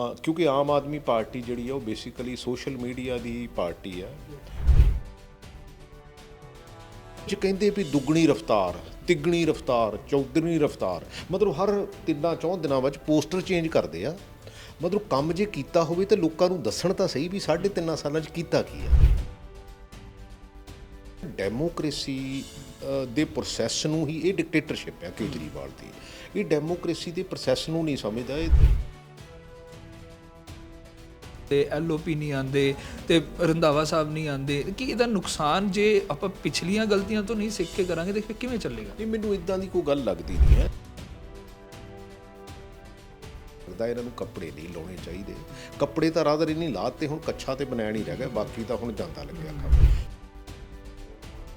ਹਾਂ, ਕਿਉਂਕਿ ਆਮ ਆਦਮੀ ਪਾਰਟੀ ਜਿਹੜੀ ਆ ਉਹ ਬੇਸਿਕਲੀ ਸੋਸ਼ਲ ਮੀਡੀਆ ਦੀ ਪਾਰਟੀ ਆ। ਜੇ ਕਹਿੰਦੇ ਵੀ ਦੁੱਗਣੀ ਰਫ਼ਤਾਰ ਤਿੱਗਣੀ ਰਫ਼ਤਾਰ ਚੌਗਣੀ ਰਫ਼ਤਾਰ ਮਤਲਬ ਹਰ ਤਿੰਨਾਂ ਚੌਂ ਦਿਨਾਂ ਵਿੱਚ ਪੋਸਟਰ ਚੇਂਜ ਕਰਦੇ ਆ। ਮਤਲਬ ਕੰਮ ਜੇ ਕੀਤਾ ਹੋਵੇ ਤੇ ਲੋਕਾਂ ਨੂੰ ਦੱਸਣ ਤਾਂ ਸਹੀ ਵੀ ਸਾਢੇ ਤਿੰਨਾਂ ਸਾਲਾਂ 'ਚ ਕੀਤਾ ਕੀ ਆ। ਡੈਮੋਕ੍ਰੇਸੀ ਦੇ ਪ੍ਰੋਸੈਸ ਨੂੰ ਹੀ ਇਹ ਡਿਕਟੇਟਰਸ਼ਿਪ ਹੈ ਕੇਜਰੀਵਾਲ ਦੀ। ਇਹ ਡੈਮੋਕ੍ਰੇਸੀ ਦੇ ਪ੍ਰੋਸੈਸ ਨੂੰ ਨਹੀਂ ਸਮਝਦਾ ਇਹ। ਤੇ ਐਲਓਪੀ ਨਹੀਂ ਆਂਦੇ ਤੇ ਰੰਧਾਵਾ ਸਾਹਿਬ ਨਹੀਂ ਆਂਦੇ ਕੀ ਇਹਦਾ ਨੁਕਸਾਨ ਜੇ ਆਪਾਂ ਪਿਛਲੀਆਂ ਗਲਤੀਆਂ ਤੋਂ ਨਹੀਂ ਸਿੱਖ ਕੇ ਕਰਾਂਗੇ ਤੇ ਫਿਰ ਕਿਵੇਂ ਚੱਲੇਗਾ? ਨਹੀਂ, ਮੈਨੂੰ ਇਦਾਂ ਦੀ ਕੋਈ ਗੱਲ ਲੱਗਦੀ ਨਹੀਂ ਹੈ। ਲੱਗਦਾ ਇਹਨਾਂ ਨੂੰ ਕੱਪੜੇ ਨਹੀਂ ਲਾਉਣੇ ਚਾਹੀਦੇ। ਕੱਪੜੇ ਤਾਂ ਰਾਦਰ ਹੀ ਨਹੀਂ ਲਾਤੇ ਹੁਣ ਕੱਛਾ ਤੇ ਬਣਾਇਆ ਨਹੀਂ ਰਹਿ ਗਿਆ, ਬਾਕੀ ਤਾਂ ਹੁਣ ਜਾਂਦਾ ਲੱਗਿਆ ਕੰਮ।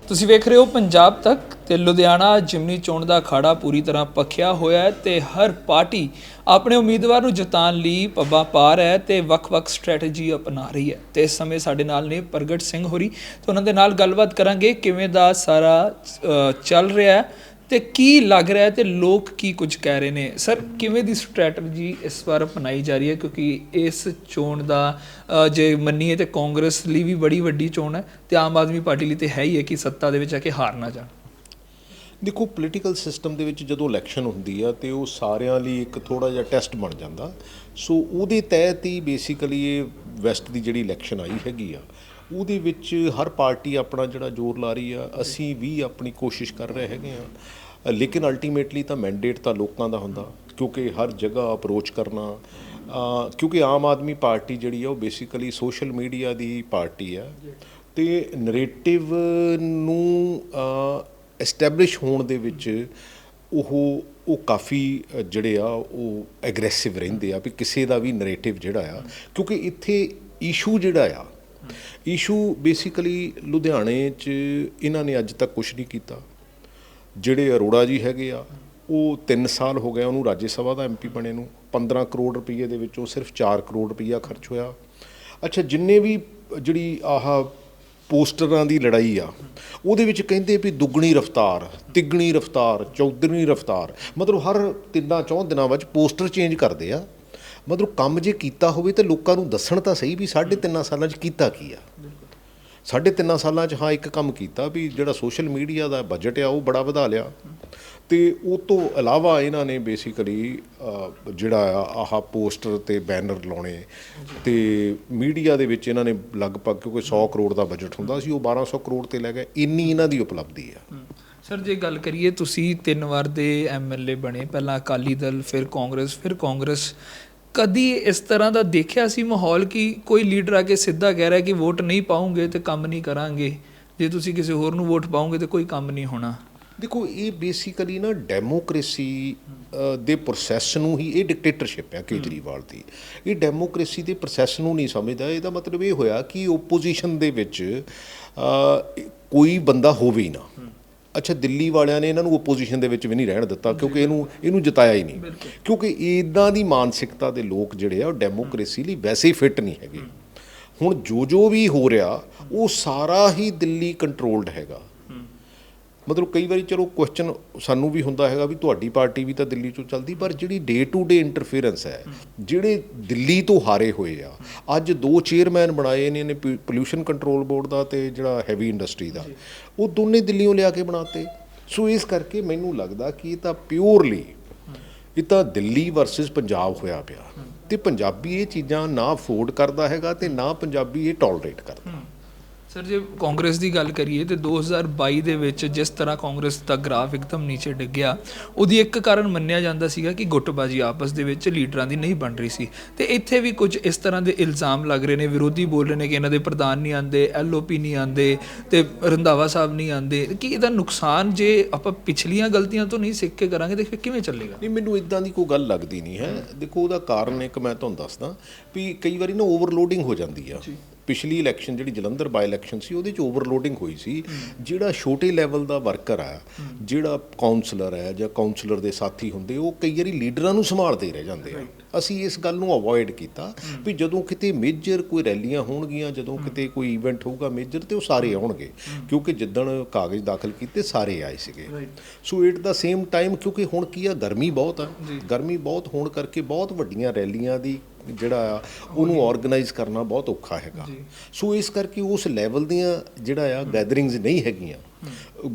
ਤੁਸੀਂ ਵੇਖ ਰਹੇ ਹੋ ਪੰਜਾਬ ਤੱਕ ਤੇ ਲੁਧਿਆਣਾ ਜਿਮਨੀ ਚੋਣ ਦਾ ਅਖਾੜਾ ਪੂਰੀ ਤਰ੍ਹਾਂ ਪੱਖਿਆ ਹੋਇਆ ਹੈ ਤੇ ਹਰ ਪਾਰਟੀ ਆਪਣੇ ਉਮੀਦਵਾਰ ਨੂੰ ਜਿਤਾਉਣ ਲਈ ਪੱਬਾਂ ਪਾ ਰਿਹਾ ਹੈ ਤੇ ਵੱਖ-ਵੱਖ ਸਟ੍ਰੈਟਜੀ ਅਪਣਾ ਰਹੀ ਹੈ। ਤੇ ਇਸ ਸਮੇਂ ਸਾਡੇ ਨਾਲ ਨੇ ਪ੍ਰਗਟ ਸਿੰਘ ਹੋਰੀ ਤੇ ਉਹਨਾਂ ਦੇ ਨਾਲ ਗੱਲਬਾਤ ਕਰਾਂਗੇ ਕਿਵੇਂ ਦਾ ਸਾਰਾ ਚੱਲ ਰਿਹਾ ਹੈ ਤੇ ਕੀ ਲੱਗ ਰਿਹਾ ਹੈ ਤੇ ਲੋਕ ਕੀ ਕੁਝ ਕਹਿ ਰਹੇ ਨੇ? ਸਰ, ਕਿਵੇਂ ਦੀ ਸਟ੍ਰੈਟਜੀ ਇਸ ਵਾਰ ਅਪਣਾਈ ਜਾ ਰਹੀ ਹੈ? ਕਿਉਂਕਿ ਇਸ ਚੋਣ ਦਾ ਜੇ ਮੰਨੀਏ ਤੇ ਕਾਂਗਰਸ ਲਈ ਵੀ ਬੜੀ ਵੱਡੀ ਚੋਣ ਹੈ ਤੇ ਆਮ ਆਦਮੀ ਪਾਰਟੀ ਲਈ ਤੇ ਹੈ ਹੀ ਹੈ ਕਿ ਸੱਤਾ ਦੇ ਵਿੱਚ ਆ ਕੇ ਹਾਰ ਨਾ ਜਾਣ। ਦੇਖੋ ਪੋਲੀਟੀਕਲ ਸਿਸਟਮ ਦੇ ਵਿੱਚ ਜਦੋਂ ਇਲੈਕਸ਼ਨ ਹੁੰਦੀ ਆ ਤੇ ਉਹ ਸਾਰਿਆਂ ਲਈ ਇੱਕ ਥੋੜਾ ਜਿਹਾ ਟੈਸਟ ਬਣ ਜਾਂਦਾ। ਸੋ ਉਹਦੇ ਤਹਿਤ ਹੀ ਬੇਸਿਕਲੀ ਇਹ ਵੈਸਟ ਦੀ ਜਿਹੜੀ ਇਲੈਕਸ਼ਨ ਆਈ ਹੈਗੀ ਆ ਉਹਦੇ ਵਿੱਚ ਹਰ ਪਾਰਟੀ ਆਪਣਾ ਜਿਹੜਾ ਜ਼ੋਰ ਲਾ ਰਹੀ ਆ, ਅਸੀਂ ਵੀ ਆਪਣੀ ਕੋਸ਼ਿਸ਼ ਕਰ ਰਹੇ ਹੈਗੇ ਆ। ਲੇਕਿਨ ਅਲਟੀਮੇਟਲੀ ਤਾਂ ਮੈਂਡੇਟ ਤਾਂ ਲੋਕਾਂ ਦਾ ਹੁੰਦਾ, ਕਿਉਂਕਿ ਹਰ ਜਗ੍ਹਾ ਅਪਰੋਚ ਕਰਨਾ ਕਿਉਂਕਿ ਆਮ ਆਦਮੀ ਪਾਰਟੀ ਜਿਹੜੀ ਆ, ਉਹ ਬੇਸਿਕਲੀ ਸੋਸ਼ਲ ਮੀਡੀਆ ਦੀ ਪਾਰਟੀ ਆ। ਤੇ ਨਰੇਟਿਵ ਨੂੰ ਐਸਟੈਬਲਿਸ਼ ਹੋਣ ਦੇ ਵਿੱਚ ਉਹ ਉਹ ਕਾਫੀ ਜਿਹੜੇ ਆ, ਉਹ ਐਗਰੈਸਿਵ ਰਹਿੰਦੇ ਆ, ਵੀ ਕਿਸੇ ਦਾ ਵੀ ਨਰੇਟਿਵ ਜਿਹੜਾ ਆ, ਕਿਉਂਕਿ ਇੱਥੇ ਇਸ਼ੂ ਜਿਹੜਾ ਆ ਇਸ਼ੂ ਬੇਸਿਕਲੀ ਲੁਧਿਆਣੇ 'ਚ ਇਹਨਾਂ ਨੇ ਅੱਜ ਤੱਕ ਕੁਝ ਨਹੀਂ ਕੀਤਾ। ਜਿਹੜੇ ਅਰੋੜਾ ਜੀ ਹੈਗੇ ਆ, ਉਹ 3 ਸਾਲ ਹੋ ਗਏ ਉਹਨੂੰ ਰਾਜ ਸਭਾ ਦਾ ਐਮਪੀ ਬਣੇ ਨੂੰ। 15 ਕਰੋੜ ਰੁਪਏ ਦੇ ਵਿੱਚੋਂ ਸਿਰਫ 4 ਕਰੋੜ ਰੁਪਈਆ ਖਰਚ ਹੋਇਆ। ਅੱਛਾ, ਜਿੰਨੇ ਵੀ ਜਿਹੜੀ ਆਹ ਪੋਸਟਰਾਂ ਦੀ ਲੜਾਈ ਆ, ਉਹਦੇ ਵਿੱਚ ਕਹਿੰਦੇ ਵੀ ਦੁੱਗਣੀ ਰਫ਼ਤਾਰ, ਤਿੱਗਣੀ ਰਫ਼ਤਾਰ ਚੌਗਣੀ ਰਫ਼ਤਾਰ, ਮਤਲਬ ਹਰ ਤਿੰਨਾਂ ਚੌਂ ਦਿਨਾਂ ਵਿੱਚ ਪੋਸਟਰ ਚੇਂਜ ਕਰਦੇ ਆ। ਮਤਲਬ ਕੰਮ ਜੇ ਕੀਤਾ ਹੋਵੇ ਤੇ ਲੋਕਾਂ ਨੂੰ ਦੱਸਣ ਤਾਂ ਸਹੀ ਵੀ ਸਾਢੇ ਤਿੰਨਾਂ ਸਾਲਾਂ 'ਚ ਕੀਤਾ ਕੀ ਆ? ਸਾਢੇ ਤਿੰਨਾਂ ਸਾਲਾਂ 'ਚ ਹਾਂ ਇੱਕ ਕੰਮ ਕੀਤਾ ਵੀ ਜਿਹੜਾ ਸੋਸ਼ਲ ਮੀਡੀਆ ਦਾ ਬਜਟ ਆ ਉਹ ਬੜਾ ਵਧਾ ਲਿਆ। ਤੇ ਉਹ ਤੋਂ ਇਲਾਵਾ ਇਹਨਾਂ ਨੇ ਬੇਸਿਕਲੀ ਜਿਹੜਾ ਆ ਆਹ ਪੋਸਟਰ ਤੇ ਬੈਨਰ ਲਾਉਣੇ ਤੇ ਮੀਡੀਆ ਦੇ ਵਿੱਚ ਇਹਨਾਂ ਨੇ ਲਗਭਗ ਕਿਉਂਕਿ 100 ਕਰੋੜ ਦਾ ਬਜਟ ਹੁੰਦਾ ਸੀ ਉਹ 1200 ਕਰੋੜ ਤੇ ਲੈ ਗਏ। ਇੰਨੀ ਇਹਨਾਂ ਦੀ ਉਪਲਬਧੀ ਆ। ਸਰ ਜੇ ਗੱਲ ਕਰੀਏ ਤੁਸੀਂ ਤਿੰਨ ਵਾਰ ਦੇ ਐਮਐਲਏ ਬਣੇ ਪਹਿਲਾਂ ਅਕਾਲੀ ਦਲ ਫਿਰ ਕਾਂਗਰਸ ਫਿਰ ਕਾਂਗਰਸ ਕਦੀ ਇਸ ਤਰ੍ਹਾਂ ਦਾ ਦੇਖਿਆ ਸੀ ਮਾਹੌਲ ਕਿ ਕੋਈ ਲੀਡਰ ਆ ਕੇ ਸਿੱਧਾ ਕਹਿ ਰਿਹਾ ਕਿ ਵੋਟ ਨਹੀਂ ਪਾਉਂਗੇ ਤੇ ਕੰਮ ਨਹੀਂ ਕਰਾਂਗੇ? ਜੇ ਤੁਸੀਂ ਕਿਸੇ ਹੋਰ ਨੂੰ ਵੋਟ ਪਾਉਂਗੇ ਤੇ ਕੋਈ ਕੰਮ ਨਹੀਂ ਹੋਣਾ। ਦੇਖੋ, ਇਹ ਬੇਸਿਕਲੀ ਨਾ ਡੈਮੋਕ੍ਰੇਸੀ ਦੇ ਪ੍ਰੋਸੈਸ ਨੂੰ ਹੀ ਇਹ ਡਿਕਟੇਟਰਸ਼ਿਪ ਹੈ ਕੇਜਰੀਵਾਲ ਦੀ। ਇਹ ਡੈਮੋਕ੍ਰੇਸੀ ਦੇ ਪ੍ਰੋਸੈਸ ਨੂੰ ਨਹੀਂ ਸਮਝਦਾ। ਇਹਦਾ ਮਤਲਬ ਇਹ ਹੋਇਆ ਕਿ ਓਪੋਜੀਸ਼ਨ ਦੇ ਵਿੱਚ ਕੋਈ ਬੰਦਾ ਹੋਵੇ ਹੀ ਨਾ। ਅੱਛਾ ਦਿੱਲੀ ਵਾਲਿਆਂ ਨੇ ਇਹਨਾਂ ਨੂੰ ਓਪੋਜੀਸ਼ਨ ਦੇ ਵਿੱਚ ਵੀ ਨਹੀਂ ਰਹਿਣ ਦਿੱਤਾ ਕਿਉਂਕਿ ਇਹਨੂੰ ਇਹਨੂੰ ਜਿਤਾਇਆ ਹੀ ਨਹੀਂ। ਕਿਉਂਕਿ ਇਦਾਂ ਦੀ ਮਾਨਸਿਕਤਾ ਦੇ ਲੋਕ ਜਿਹੜੇ ਆ ਉਹ ਡੈਮੋਕ੍ਰੇਸੀ ਲਈ ਵੈਸੇ ਹੀ ਫਿੱਟ ਨਹੀਂ ਹੈਗੇ। ਹੁਣ ਜੋ ਜੋ ਵੀ ਹੋ ਰਿਹਾ ਉਹ ਸਾਰਾ ਹੀ ਦਿੱਲੀ ਕੰਟਰੋਲਡ ਹੈਗਾ। ਮਤਲਬ ਕਈ ਵਾਰੀ ਚਲੋ ਕੁਐਸਚਨ ਸਾਨੂੰ ਵੀ ਹੁੰਦਾ ਹੈਗਾ ਵੀ ਤੁਹਾਡੀ ਪਾਰਟੀ ਵੀ ਤਾਂ ਦਿੱਲੀ ਚੋਂ ਚੱਲਦੀ, ਪਰ ਜਿਹੜੀ ਡੇ ਟੂ ਡੇ ਇੰਟਰਫੇਰੈਂਸ ਹੈ, ਜਿਹੜੇ ਦਿੱਲੀ ਤੋਂ ਹਾਰੇ ਹੋਏ ਆ, ਅੱਜ ਦੋ ਚੇਅਰਮੈਨ ਬਣਾਏ ਨੇ ਨੇ ਪੋਲਿਊਸ਼ਨ ਕੰਟਰੋਲ ਬੋਰਡ ਦਾ ਤੇ ਜਿਹੜਾ ਹੈਵੀ ਇੰਡਸਟਰੀ ਦਾ, ਉਹ ਦੋਨੇ ਦਿੱਲੀੋਂ ਲਿਆ ਕੇ ਬਣਾਤੇ। ਸੋ ਇਸ ਕਰਕੇ ਮੈਨੂੰ ਲੱਗਦਾ ਕਿ ਇਹ ਤਾਂ ਪਿਓਰਲੀ ਇਹ ਤਾਂ ਦਿੱਲੀ ਵਰਸਸ ਪੰਜਾਬ ਹੋਇਆ ਪਿਆ। ਤੇ ਪੰਜਾਬੀ ਇਹ ਚੀਜ਼ਾਂ ਨਾ ਅਫੋਰਡ ਕਰਦਾ ਹੈਗਾ ਤੇ ਨਾ ਪੰਜਾਬੀ ਇਹ ਟੋਲਰੇਟ ਕਰਦਾ। ਸਰ ਜੇ ਕਾਂਗਰਸ ਦੀ ਗੱਲ ਕਰੀਏ ਤੇ 2022 ਦੇ ਵਿੱਚ ਜਿਸ ਤਰ੍ਹਾਂ ਕਾਂਗਰਸ ਦਾ ਗ੍ਰਾਫ ਇੱਕਦਮ ਨੀਚੇ ਡਿੱਗਿਆ ਉਹਦੀ ਇੱਕ ਕਾਰਨ ਮੰਨਿਆ ਜਾਂਦਾ ਸੀਗਾ ਕਿ ਗੁੱਟਬਾਜ਼ੀ ਆਪਸ ਦੇ ਵਿੱਚ ਲੀਡਰਾਂ ਦੀ ਨਹੀਂ ਬਣ ਰਹੀ ਸੀ। ਤੇ ਇੱਥੇ ਵੀ ਕੁਝ ਇਸ ਤਰ੍ਹਾਂ ਦੇ ਇਲਜ਼ਾਮ ਲੱਗ ਰਹੇ ਨੇ ਵਿਰੋਧੀ ਬੋਲ ਰਹੇ ਨੇ ਕਿ ਇਹਨਾਂ ਦੇ ਪ੍ਰਧਾਨ ਨਹੀਂ ਆਂਦੇ ਐਲਓਪੀ ਨਹੀਂ ਆਂਦੇ ਤੇ ਰੰਧਾਵਾ ਸਾਹਿਬ ਨਹੀਂ ਆਂਦੇ ਕੀ ਇਹਦਾ ਨੁਕਸਾਨ ਜੇ ਆਪਾਂ ਪਿਛਲੀਆਂ ਗਲਤੀਆਂ ਤੋਂ ਨਹੀਂ ਸਿੱਖ ਕੇ ਕਰਾਂਗੇ ਤੇ ਫਿਰ ਕਿਵੇਂ ਚੱਲੇਗਾ? ਨਹੀਂ ਮੈਨੂੰ ਇਦਾਂ ਦੀ ਕੋਈ ਗੱਲ ਲੱਗਦੀ ਨਹੀਂ ਹੈ। ਦੇਖੋ ਉਹਦਾ ਕਾਰਨ ਇੱਕ ਮੈਂ ਤੁਹਾਨੂੰ ਦੱਸਦਾ ਵੀ ਕਈ ਵਾਰੀ ਨਾ ਓਵਰਲੋਡਿੰਗ ਹੋ ਜਾਂਦੀ ਆ। ਪਿਛਲੀ ਇਲੈਕਸ਼ਨ ਜਿਹੜੀ ਜਲੰਧਰ ਬਾਈ ਇਲੈਕਸ਼ਨ ਸੀ ਉਹਦੇ ਚ ਓਵਰਲੋਡਿੰਗ ਹੋਈ ਸੀ। ਜਿਹੜਾ ਛੋਟੇ ਲੈਵਲ ਦਾ ਵਰਕਰ ਆ ਜਿਹੜਾ ਕਾਉਂਸਲਰ ਹੈ ਜਾਂ ਕਾਉਂਸਲਰ ਦੇ ਸਾਥੀ ਹੁੰਦੇ ਉਹ ਕਈ ਵਾਰੀ ਲੀਡਰਾਂ ਨੂੰ ਸੰਭਾਲਦੇ ਰਹਿ ਜਾਂਦੇ ਆ। ਅਸੀਂ ਇਸ ਗੱਲ ਨੂੰ ਅਵੋਇਡ ਕੀਤਾ ਵੀ ਜਦੋਂ ਕਿਤੇ ਮੇਜਰ ਕੋਈ ਰੈਲੀਆਂ ਹੋਣਗੀਆਂ ਜਦੋਂ ਕਿਤੇ ਕੋਈ ਇਵੈਂਟ ਹੋਊਗਾ ਮੇਜਰ ਤੇ ਉਹ ਸਾਰੇ ਆਉਣਗੇ ਕਿਉਂਕਿ ਜਿੱਦਣ ਕਾਗਜ਼ ਦਾਖਲ ਕੀਤੇ ਸਾਰੇ ਆਏ ਸੀਗੇ। So it the same time ਕਿਉਂਕਿ ਹੁਣ ਕੀ ਆ ਗਰਮੀ ਬਹੁਤ ਆ। ਗਰਮੀ ਬਹੁਤ ਹੋਣ ਕਰਕੇ ਬਹੁਤ ਵੱਡੀਆਂ ਰੈਲੀਆਂ ਦੀ ਜਿਹੜਾ ਆ ਉਹਨੂੰ ਆਰਗੇਨਾਈਜ਼ ਕਰਨਾ ਬਹੁਤ ਔਖਾ ਹੈਗਾ। ਸੋ ਇਸ ਕਰਕੇ ਉਸ ਲੈਵਲ ਦੀਆਂ ਜਿਹੜਾ ਆ ਗੈਦਰਿੰਗਸ ਨਹੀਂ ਹੈਗੀਆਂ।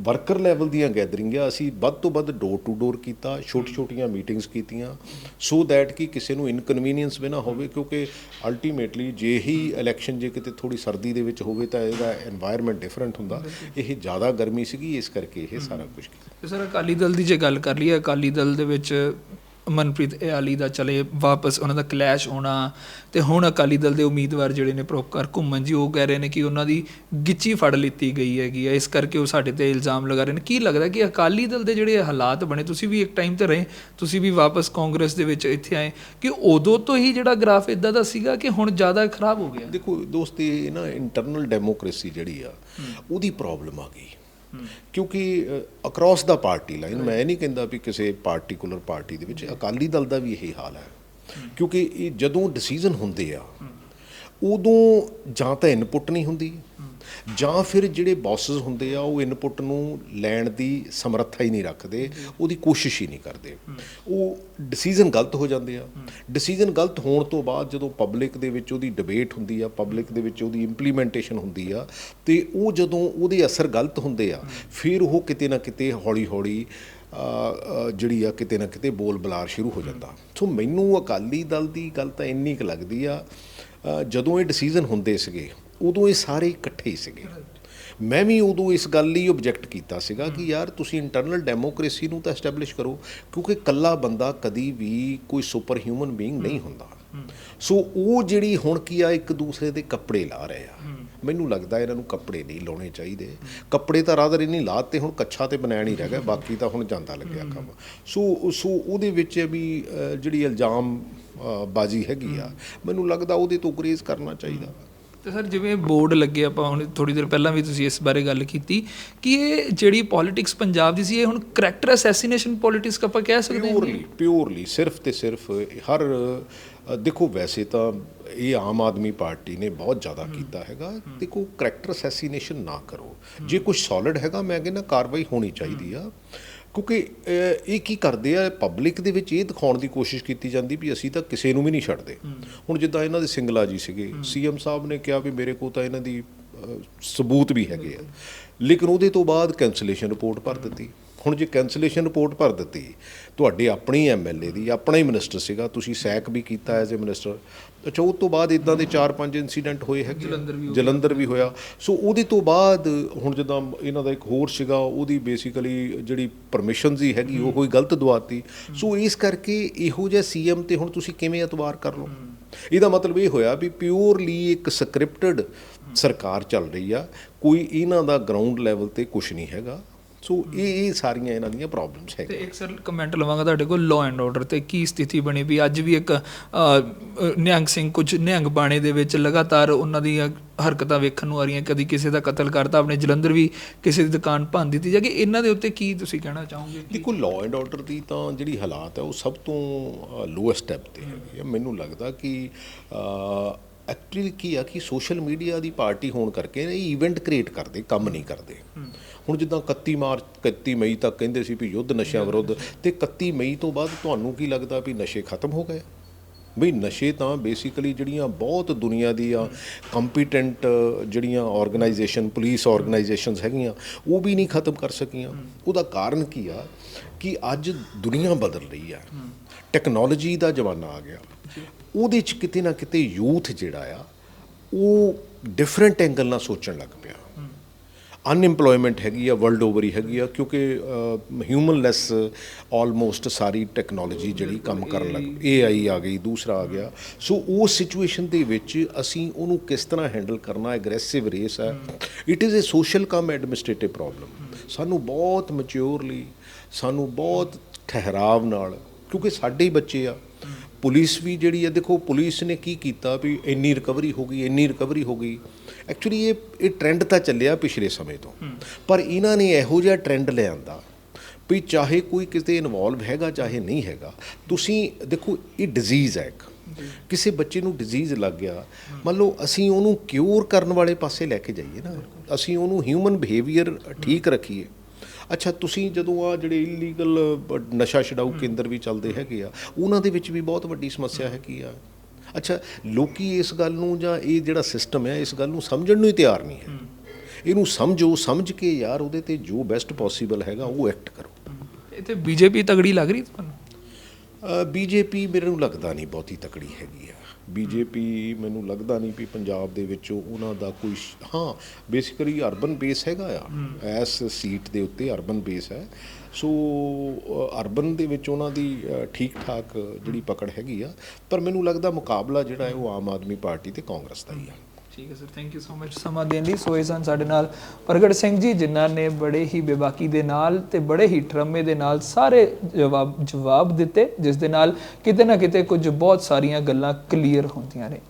ਵਰਕਰ ਲੈਵਲ ਦੀਆਂ ਗੈਦਰਿੰਗ ਆ ਅਸੀਂ ਵੱਧ ਤੋਂ ਵੱਧ ਡੋਰ ਟੂ ਡੋਰ ਕੀਤਾ ਛੋਟੀ ਛੋਟੀਆਂ ਮੀਟਿੰਗਸ ਕੀਤੀਆਂ ਸੋ ਦੈਟ ਕਿ ਕਿਸੇ ਨੂੰ ਇਨਕਨਵੀਨੀਅੰਸ ਵੀ ਨਾ ਹੋਵੇ ਕਿਉਂਕਿ ਅਲਟੀਮੇਟਲੀ ਜੇ ਹੀ ਇਲੈਕਸ਼ਨ ਜੇ ਕਿਤੇ ਥੋੜੀ ਸਰਦੀ ਦੇ ਵਿੱਚ ਹੋਵੇ ਤਾਂ ਇਹਦਾ এনवायरमेंट ਡਿਫਰੈਂਟ ਹੁੰਦਾ। ਇਹ ਜ਼ਿਆਦਾ ਗਰਮੀ ਸੀਗੀ ਇਸ ਕਰਕੇ ਇਹ ਸਾਰਾ ਕੁਝ ਕੀਤਾ। ਸਰ ਅਕਾਲੀ ਦਲ ਦੀ ਜੇ ਗੱਲ ਕਰ ਲਈਏ ਅਕਾਲੀ ਦਲ ਦੇ ਵਿੱਚ ਮਨਪ੍ਰੀਤ ਇਆਲੀ ਦਾ ਚਲੇ ਵਾਪਸ ਉਹਨਾਂ ਦਾ ਕਲੈਸ਼ ਹੋਣਾ ਤੇ ਹੁਣ ਅਕਾਲੀ ਦਲ ਦੇ ਉਮੀਦਵਾਰ ਜਿਹੜੇ ਨੇ ਪ੍ਰੋਪਰ ਘੁੰਮਣ ਜੀ ਉਹ ਕਹਿ ਰਹੇ ਨੇ ਕਿ ਉਹਨਾਂ ਦੀ ਗਿੱਚੀ ਫੜ ਲਿੱਤੀ ਗਈ ਹੈਗੀ ਹੈ ਇਸ ਕਰਕੇ ਉਹ ਸਾਡੇ ਤੇ ਇਲਜ਼ਾਮ ਲਗਾ ਰਹੇ ਨੇ। ਕੀ ਲੱਗਦਾ ਕਿ ਅਕਾਲੀ ਦਲ ਦੇ ਜਿਹੜੇ ਹਾਲਾਤ ਬਣੇ ਤੁਸੀਂ ਵੀ ਇੱਕ ਟਾਈਮ ਤੇ ਰਹੇ ਤੁਸੀਂ ਵੀ ਵਾਪਸ ਕਾਂਗਰਸ ਦੇ ਵਿੱਚ ਇੱਥੇ ਆਏ ਕਿ ਉਦੋਂ ਤੋਂ ਹੀ ਜਿਹੜਾ ਗ੍ਰਾਫ ਇਦਾਂ ਦਾ ਸੀਗਾ ਕਿ ਹੁਣ ਜ਼ਿਆਦਾ ਖਰਾਬ ਹੋ ਗਿਆ? ਦੇਖੋ ਦੋਸਤ ਇਹ ਨਾ ਇੰਟਰਨਲ ਡੈਮੋਕ੍ਰੇਸੀ ਜਿਹੜੀ ਆ ਉਹਦੀ ਪ੍ਰੋਬਲਮ ਆ ਗਈ। ਕਿਉਂਕਿ ਅਕ੍ਰੋਸ ਦਾ ਪਾਰਟੀ ਲਾਈਨ ਮੈਂ ਇਹ ਨਹੀਂ ਕਹਿੰਦਾ ਵੀ ਕਿਸੇ ਪਾਰਟਿਕੂਲਰ ਪਾਰਟੀ ਦੇ ਵਿੱਚ ਅਕਾਲੀ ਦਲ ਦਾ ਵੀ ਇਹੀ ਹਾਲ ਹੈ। ਕਿਉਂਕਿ ਇਹ ਜਦੋਂ ਡਿਸੀਜਨ ਹੁੰਦੇ ਆ ਉਦੋਂ ਜਾਂ ਤਾਂ ਇਨਪੁਟ ਨਹੀਂ ਹੁੰਦੀ ਜਾਂ ਫਿਰ ਜਿਹੜੇ ਬੌਸਸ ਹੁੰਦੇ ਆ ਉਹ ਇਨਪੁਟ ਨੂੰ ਲੈਣ ਦੀ ਸਮਰੱਥਾ ਹੀ ਨਹੀਂ ਰੱਖਦੇ ਉਹਦੀ ਕੋਸ਼ਿਸ਼ ਹੀ ਨਹੀਂ ਕਰਦੇ। ਉਹ ਡਿਸੀਜਨ ਗਲਤ ਹੋ ਜਾਂਦੇ ਆ। ਡਿਸੀਜਨ ਗਲਤ ਹੋਣ ਤੋਂ ਬਾਅਦ ਜਦੋਂ ਪਬਲਿਕ ਦੇ ਵਿੱਚ ਉਹਦੀ ਡਿਬੇਟ ਹੁੰਦੀ ਆ ਪਬਲਿਕ ਦੇ ਵਿੱਚ ਉਹਦੀ ਇੰਪਲੀਮੈਂਟੇਸ਼ਨ ਹੁੰਦੀ ਆ ਤੇ ਉਹ ਜਦੋਂ ਉਹਦੇ ਅਸਰ ਗਲਤ ਹੁੰਦੇ ਆ ਫਿਰ ਉਹ ਕਿਤੇ ਨਾ ਕਿਤੇ ਹੌਲੀ ਹੌਲੀ ਅ, ਅ, ਜਿਹੜੀ ਆ ਕਿਤੇ ਨਾ ਕਿਤੇ ਬੋਲ ਬਲਾਰ ਸ਼ੁਰੂ ਹੋ ਜਾਂਦਾ। ਸੋ ਮੈਨੂੰ ਅਕਾਲੀ ਦਲ ਦੀ ਗੱਲ ਤਾਂ ਇੰਨੀ ਕੁ ਲੱਗਦੀ ਆ ਜਦੋਂ ਇਹ ਡਿਸੀਜਨ ਹੁੰਦੇ ਸੀਗੇ ਉਦੋਂ ਇਹ ਸਾਰੇ ਇਕੱਠੇ ਹੀ ਸੀਗੇ। ਮੈਂ ਵੀ ਉਦੋਂ ਇਸ ਗੱਲ ਲਈ ਆਬਜੈਕਟ ਕੀਤਾ ਸੀਗਾ ਕਿ ਯਾਰ ਤੁਸੀਂ ਇੰਟਰਨਲ ਡੈਮੋਕ੍ਰੇਸੀ ਨੂੰ ਤਾਂ ਐਸਟੈਬਲਿਸ਼ ਕਰੋ ਕਿਉਂਕਿ ਕੱਲਾ ਬੰਦਾ ਕਦੀ ਵੀ ਕੋਈ ਸੁਪਰ ਹਿਊਮਨ ਬੀਇੰਗ ਨਹੀਂ ਹੁੰਦਾ। ਸੋ ਉਹ ਜਿਹੜੀ ਹੁਣ ਕੀ ਆ ਇੱਕ ਦੂਸਰੇ ਦੇ ਕੱਪੜੇ ਲਾ ਰਹੇ ਆ। ਮੈਨੂੰ ਲੱਗਦਾ ਇਹਨਾਂ ਨੂੰ ਕੱਪੜੇ ਨਹੀਂ ਲਾਉਣੇ ਚਾਹੀਦੇ। ਕੱਪੜੇ ਤਾਂ ਰਾਦਰ ਨਹੀਂ ਲਾਤੇ ਹੁਣ ਕੱਛਾ ਤੇ ਬਣਾਇਆ ਨਹੀਂ ਰਹਿ ਗਿਆ ਬਾਕੀ ਤਾਂ ਹੁਣ ਜਾਂਦਾ ਲੱਗਿਆ ਕੰਮ। ਸੋ ਸੋ ਉਹਦੇ ਵਿੱਚ ਵੀ ਜਿਹੜੀ ਇਲਜ਼ਾਮ ਬਾਜੀ ਹੈਗੀ ਆ ਮੈਨੂੰ ਲੱਗਦਾ ਉਹਦੇ ਤੋਂ ਗੁਰੇਜ਼ ਕਰਨਾ ਚਾਹੀਦਾ। ਤੇ ਸਰ ਜਿਵੇਂ ਬੋਰਡ ਲੱਗੇ ਆਪਾਂ ਹੁਣ ਥੋੜੀ ਦੇਰ ਪਹਿਲਾਂ ਵੀ ਤੁਸੀਂ ਇਸ ਬਾਰੇ ਗੱਲ ਕੀਤੀ ਕਿ ਇਹ ਜਿਹੜੀ ਪੋਲਿਟਿਕਸ ਪੰਜਾਬ ਦੀ ਸੀ ਇਹ ਹੁਣ ਕਰੈਕਟਰ ਅਸੈਸੀਨੇਸ਼ਨ ਪੋਲਿਟਿਕਸ ਆਪਾਂ ਕਹਿ ਸਕਦੇ ਹਾਂ ਪਿਓਰਲੀ ਪਿਓਰਲੀ ਸਿਰਫ ਤੇ ਸਿਰਫ ਹਰ ਦੇਖੋ ਵੈਸੇ ਤਾਂ ਇਹ ਆਮ ਆਦਮੀ ਪਾਰਟੀ ਨੇ ਬਹੁਤ ਜ਼ਿਆਦਾ ਕੀਤਾ ਹੈਗਾ ਦੇਖੋ ਕਰੈਕਟਰ ਅਸੈਸੀਨੇਸ਼ਨ ਨਾ ਕਰੋ। ਜੇ ਕੁਝ ਸੋਲਿਡ ਹੈਗਾ ਮੈਂ ਕਹਿੰਦਾ ਕਾਰਵਾਈ ਹੋਣੀ ਚਾਹੀਦੀ ਆ। ਕਿਉਂਕਿ ਇਹ ਕੀ ਕਰਦੇ ਆ ਪਬਲਿਕ ਦੇ ਵਿੱਚ ਇਹ ਦਿਖਾਉਣ ਦੀ ਕੋਸ਼ਿਸ਼ ਕੀਤੀ ਜਾਂਦੀ ਵੀ ਅਸੀਂ ਤਾਂ ਕਿਸੇ ਨੂੰ ਵੀ ਨਹੀਂ ਛੱਡਦੇ। ਹੁਣ ਜਿੱਦਾਂ ਇਹਨਾਂ ਦੇ ਸਿੰਗਲਾ ਜੀ ਸੀਗੇ ਸੀਐਮ ਸਾਹਿਬ ਨੇ ਕਿਹਾ ਵੀ ਮੇਰੇ ਕੋਲ ਤਾਂ ਇਹਨਾਂ ਦੀ ਸਬੂਤ ਵੀ ਹੈਗੇ ਆ। ਲੇਕਿਨ ਉਹਦੇ ਤੋਂ ਬਾਅਦ ਕੈਂਸਲੇਸ਼ਨ ਰਿਪੋਰਟ ਭਰ ਦਿੱਤੀ। ਹੁਣ ਜੇ ਕੈਂਸਲੇਸ਼ਨ ਰਿਪੋਰਟ ਭਰ ਦਿੱਤੀ ਤੁਹਾਡੇ ਆਪਣੀ ਐਮਐਲਏ ਦੀ ਆਪਣਾ ਹੀ ਮਿਨਿਸਟਰ ਸੀਗਾ ਤੁਸੀਂ ਸੈਕ ਵੀ ਕੀਤਾ ਐਜ਼ ਅ ਮਿਨਿਸਟਰ ਅੱਛਾ ਉਹ ਤੋਂ ਬਾਅਦ ਇਦਾਂ ਦੇ 4-5 ਇਨਸੀਡੈਂਟ ਹੋਏ ਹੈਗੇ ਆ। ਜਲੰਧਰ ਵੀ ਹੋਇਆ। ਸੋ ਉਹਦੇ ਤੋਂ ਬਾਅਦ ਹੁਣ ਜਦੋਂ ਇਹਨਾਂ ਦਾ ਇੱਕ ਹੋਰ ਸੀਗਾ ਉਹਦੀ ਬੇਸਿਕਲੀ ਜਿਹੜੀ ਪਰਮਿਸ਼ਨ ਸੀ ਹੈਗੀ ਉਹ ਹੀ। ਗਲਤ ਦਵਾਤੀ। ਸੋ ਇਸ ਕਰਕੇ ਇਹੋ ਜਿਹਾ ਸੀਐਮ ਤੇ ਹੁਣ ਤੁਸੀਂ ਕਿਵੇਂ ਇਤਬਾਰ ਕਰ ਲਓ? ਇਹਦਾ ਮਤਲਬ ਇਹ ਹੋਇਆ ਵੀ ਪਿਓਰਲੀ ਇੱਕ ਸਕ੍ਰਿਪਟਡ ਸਰਕਾਰ ਚੱਲ ਰਹੀ ਆ। ਕੋਈ ਇਹਨਾਂ ਦਾ ਗਰਾਊਂਡ ਲੈਵਲ ਤੇ ਕੁਝ ਨਹੀਂ ਹੈਗਾ। ਸੋ ਇਹ ਇਹ ਸਾਰੀਆਂ ਇਹਨਾਂ ਦੀਆਂ ਪ੍ਰੋਬਲਮਸ ਤੇ ਹੈਗੀਆਂ। ਇੱਕ ਸਰ ਕਮੈਂਟ ਲਵਾਂਗਾ ਤੁਹਾਡੇ ਕੋਲ ਲਾਅ ਐਂਡ ਆਰਡਰ ਤੇ ਕੀ ਸਥਿਤੀ ਬਣੀ ਵੀ ਅੱਜ ਵੀ ਇੱਕ ਨਿਹੰਗ ਸਿੰਘ ਕੁਝ ਨਿਹੰਗ ਬਾਣੇ ਦੇ ਵਿੱਚ ਲਗਾਤਾਰ ਉਹਨਾਂ ਦੀਆਂ ਹਰਕਤਾਂ ਵੇਖਣ ਨੂੰ ਆ ਰਹੀਆਂ ਕਦੀ ਕਿਸੇ ਦਾ ਕਤਲ ਕਰਤਾ ਆਪਣੇ ਜਲੰਧਰ ਵੀ ਕਿਸੇ ਦੀ ਦੁਕਾਨ ਭੰਨ ਦਿੱਤੀ ਜਾ ਕੇ ਇਹਨਾਂ ਦੇ ਉੱਤੇ ਕੀ ਤੁਸੀਂ ਕਹਿਣਾ ਚਾਹੋਗੇ? ਦੇਖੋ ਲਾਅ ਐਂਡ ਆਰਡਰ ਦੀ ਤਾਂ ਜਿਹੜੀ ਹਾਲਾਤ ਹੈ ਉਹ ਸਭ ਤੋਂ ਲੋਐਸਟ ਸਟੈਪ ਤੇ ਹੈ। ਮੈਨੂੰ ਲੱਗਦਾ ਕਿ ਐਕਚੁਅਲੀ ਕੀ ਆ ਕਿ ਸੋਸ਼ਲ ਮੀਡੀਆ ਦੀ ਪਾਰਟੀ ਹੋਣ ਕਰਕੇ ਇਹ ਇਵੈਂਟ ਕ੍ਰੀਏਟ ਕਰਦੇ ਕੰਮ ਨਹੀਂ ਕਰਦੇ। ਹੁਣ ਜਿੱਦਾਂ 31 ਮਾਰਚ 31 ਮਈ ਤੱਕ ਕਹਿੰਦੇ ਸੀ ਵੀ ਯੁੱਧ ਨਸ਼ਿਆਂ ਵਿਰੁੱਧ ਤੇ 31 ਮਈ ਤੋਂ ਬਾਅਦ ਤੁਹਾਨੂੰ ਕੀ ਲੱਗਦਾ ਵੀ ਨਸ਼ੇ ਖਤਮ ਹੋ ਗਏ? ਬਈ ਨਸ਼ੇ ਤਾਂ ਬੇਸਿਕਲੀ ਜਿਹੜੀਆਂ ਬਹੁਤ ਦੁਨੀਆ ਦੀਆਂ ਕੰਪੀਟੈਂਟ ਜਿਹੜੀਆਂ ਆਰਗੇਨਾਈਜੇਸ਼ਨ ਪੁਲਿਸ ਆਰਗੇਨਾਈਜੇਸ਼ਨਸ ਹੈਗੀਆਂ ਉਹ ਵੀ ਨਹੀਂ ਖਤਮ ਕਰ ਸਕੀਆਂ। ਉਹਦਾ ਕਾਰਨ ਕੀ ਆ ਕਿ ਅੱਜ ਦੁਨੀਆ ਬਦਲ ਰਹੀ ਆ। ਟੈਕਨੋਲੋਜੀ ਦਾ ਜ਼ਮਾਨਾ ਆ ਗਿਆ। ਉਹਦੇ ਚ ਕਿਤੇ ਨਾ ਕਿਤੇ ਯੂਥ ਜਿਹੜਾ ਆ, ਉਹ ਡਿਫਰੈਂਟ ਐਂਗਲ ਨਾਲ ਸੋਚਣ ਲੱਗ ਪਿਆ। ਅਨਇੰਪਲੋਇਮੈਂਟ ਹੈਗੀ ਆ ਵਰਲਡ ਓਵਰ ਹੀ ਹੈਗੀ ਆ, ਕਿਉਂਕਿ ਹਿਊਮਨ ਲੈਸ ਆਲਮੋਸਟ ਸਾਰੀ ਟੈਕਨੋਲੋਜੀ ਜਿਹੜੀ ਕੰਮ ਕਰਨ ਲੱਗ ਏਆਈ ਆ ਗਈ, ਦੂਸਰਾ ਆ ਗਿਆ। ਸੋ ਉਸ ਸਿਚੁਏਸ਼ਨ ਦੇ ਵਿੱਚ ਅਸੀਂ ਉਹਨੂੰ ਕਿਸ ਤਰ੍ਹਾਂ ਹੈਂਡਲ ਕਰਨਾ ਐਗਰੈਸਿਵ ਰੇਸ ਹੈ it is a social cum administrative problem ਸਾਨੂੰ ਬਹੁਤ ਮੈਚੁਰਲੀ ਸਾਨੂੰ ਬਹੁਤ ਠਹਿਰਾਵ ਨਾਲ, ਕਿਉਂਕਿ ਸਾਡੇ ਹੀ ਬੱਚੇ ਆ। ਪੁਲਿਸ ਵੀ ਜਿਹੜੀ ਹੈ ਦੇਖੋ ਪੁਲਿਸ ਨੇ ਕੀ ਕੀਤਾ ਵੀ ਇੰਨੀ ਰਿਕਵਰੀ ਹੋ ਗਈ ਇੰਨੀ ਰਿਕਵਰੀ ਹੋ ਗਈ। ਐਕਚੁਅਲੀ ਇਹ ਇਹ ਟ੍ਰੈਂਡ ਤਾਂ ਚੱਲਿਆ ਪਿਛਲੇ ਸਮੇਂ ਤੋਂ। ਪਰ ਇਹਨਾਂ ਨੇ ਇਹੋ ਜਿਹਾ ਟ੍ਰੈਂਡ ਲਿਆਂਦਾ ਵੀ ਚਾਹੇ ਕੋਈ ਕਿਤੇ ਇਨਵੋਲਵ ਹੈਗਾ ਚਾਹੇ ਨਹੀਂ ਹੈਗਾ ਤੁਸੀਂ ਦੇਖੋ ਇਹ ਡਿਜ਼ੀਜ਼ ਹੈ ਇੱਕ। ਕਿਸੇ ਬੱਚੇ ਨੂੰ ਡਿਜ਼ੀਜ਼ ਲੱਗ ਗਿਆ ਮੰਨ ਲਓ ਅਸੀਂ ਉਹਨੂੰ ਕਿਉਰ ਕਰਨ ਵਾਲੇ ਪਾਸੇ ਲੈ ਕੇ ਜਾਈਏ ਨਾ। ਅਸੀਂ ਉਹਨੂੰ ਹਿਊਮਨ ਬਿਹੇਵੀਅਰ ਠੀਕ ਰੱਖੀਏ। ਅੱਛਾ ਤੁਸੀਂ ਜਦੋਂ ਆ ਜਿਹੜੇ ਇਲੀਗਲ ਨਸ਼ਾ ਛਡਾਊ ਕੇਂਦਰ ਵੀ ਚੱਲਦੇ ਹੈਗੇ ਆ ਉਹਨਾਂ ਦੇ ਵਿੱਚ ਵੀ ਬਹੁਤ ਵੱਡੀ ਸਮੱਸਿਆ ਹੈਗੀ ਆ? ਅੱਛਾ ਲੋਕੀ ਇਸ ਗੱਲ ਨੂੰ ਜਾਂ ਇਹ ਜਿਹੜਾ ਸਿਸਟਮ ਹੈ ਇਸ ਗੱਲ ਨੂੰ ਸਮਝਣ ਨੂੰ ਹੀ ਤਿਆਰ ਨਹੀਂ ਹੈ। ਇਹਨੂੰ ਸਮਝੋ ਸਮਝ ਕੇ ਯਾਰ ਉਹਦੇ ਤੇ ਜੋ ਬੈਸਟ ਪੋਸੀਬਲ ਹੈਗਾ ਉਹ ਐਕਟ ਕਰੋ। ਇਹ ਤੇ ਬੀਜੇਪੀ ਤਗੜੀ ਲੱਗ ਰਹੀ ਤੁਹਾਨੂੰ? ਬੀਜੇਪੀ ਮੇਰੇ ਨੂੰ ਲੱਗਦਾ ਨਹੀਂ ਬਹੁਤੀ ਤਕੜੀ ਹੈਗੀ ਆ। ਬੀਜੇਪੀ ਮੈਨੂੰ ਲੱਗਦਾ ਨਹੀਂ ਵੀ ਪੰਜਾਬ ਦੇ ਵਿੱਚ ਉਹਨਾਂ ਦਾ ਕੋਈ ਹਾਂ ਬੇਸਿਕਲੀ ਅਰਬਨ ਬੇਸ ਹੈਗਾ ਆ। ਐਸ ਸੀਟ ਦੇ ਉੱਤੇ ਅਰਬਨ ਬੇਸ ਹੈ। ਸੋ ਅਰਬਨ ਦੇ ਵਿੱਚ ਉਹਨਾਂ ਦੀ ਠੀਕ ਠਾਕ ਜਿਹੜੀ ਪਕੜ ਹੈਗੀ ਆ। ਪਰ ਮੈਨੂੰ ਲੱਗਦਾ ਮੁਕਾਬਲਾ ਜਿਹੜਾ ਹੈ ਉਹ ਆਮ ਆਦਮੀ ਪਾਰਟੀ ਤੇ ਕਾਂਗਰਸ ਦਾ ਹੀ ਆ। ਠੀਕ ਹੈ sir thank you so much ਸਮਾਂ ਦੇਣ ਲਈ। ਸੋ ਇਹ ਸਨ ਸਾਡੇ ਨਾਲ ਪ੍ਰਗਟ ਸਿੰਘ ਜੀ, ਜਿਨ੍ਹਾਂ ਨੇ ਬੜੇ ਹੀ ਬੇਬਾਕੀ ਦੇ ਨਾਲ ਤੇ ਬੜੇ ਹੀ ਠਰਮੇ ਦੇ ਨਾਲ ਸਾਰੇ ਜਵਾਬ ਜਵਾਬ ਦਿੱਤੇ, ਜਿਸ ਦੇ ਨਾਲ ਕਿਤੇ ਨਾ ਕਿਤੇ ਕੁਝ ਬਹੁਤ ਸਾਰੀਆਂ ਗੱਲਾਂ ਕਲੀਅਰ ਹੁੰਦੀਆਂ ਨੇ।